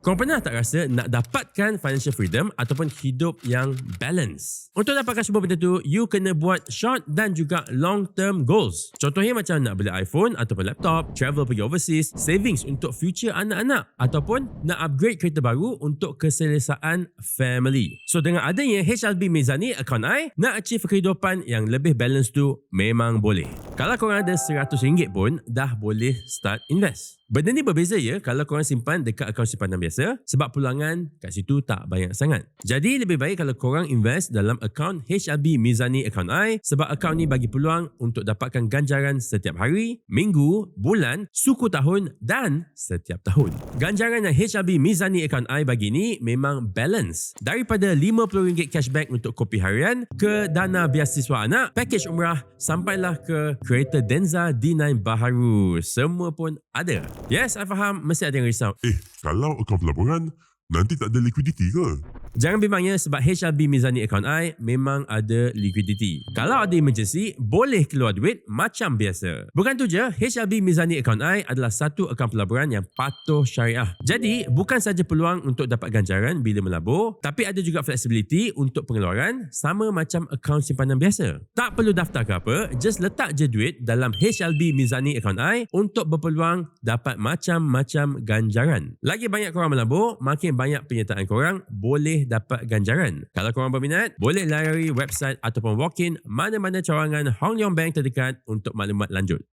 Korang pernah tak rasa nak dapatkan financial freedom ataupun hidup yang balance? Untuk dapatkan semua benda tu, you kena buat short dan juga long term goals. Contohnya macam nak beli iPhone ataupun laptop, travel pergi overseas, savings untuk future anak-anak ataupun nak upgrade kereta baru untuk keselesaan family. So dengan adanya HLB Mizani Account I, nak achieve kehidupan yang lebih balance tu memang boleh. Kalau korang ada RM100 pun, dah boleh start invest. Benda ni berbeza ya kalau korang simpan dekat akaun simpanan biasa sebab pulangan kat situ tak banyak sangat. Jadi lebih baik kalau korang invest dalam akaun HLB Mizani Account I sebab akaun ni bagi peluang untuk dapatkan ganjaran setiap hari, minggu, bulan, suku tahun dan setiap tahun. Ganjaran yang HLB Mizani Account I bagi ni memang balance. Daripada RM50 cashback untuk kopi harian ke dana biasiswa anak, package umrah sampailah ke kereta Denza D9 baharu. Semua pun ada. Yes, I faham. Mesti ada yang risau. Eh, kalau akaun pelaburan, nanti tak ada liquidity ke? Jangan bimbang ya sebab HLB Mizani Account I memang ada liquidity. Kalau ada emergency, boleh keluar duit macam biasa. Bukan tu je, HLB Mizani Account I adalah satu akaun pelaburan yang patuh syariah. Jadi, bukan saja peluang untuk dapat ganjaran bila melabur, tapi ada juga flexibility untuk pengeluaran sama macam akaun simpanan biasa. Tak perlu daftar ke apa, just letak je duit dalam HLB Mizani Account I untuk berpeluang dapat macam-macam ganjaran. Lagi banyak korang melabur, makin banyak penyertaan korang boleh dapat ganjaran. Kalau korang berminat, boleh layari website ataupun walk-in mana-mana cawangan Hong Leong Bank terdekat untuk maklumat lanjut.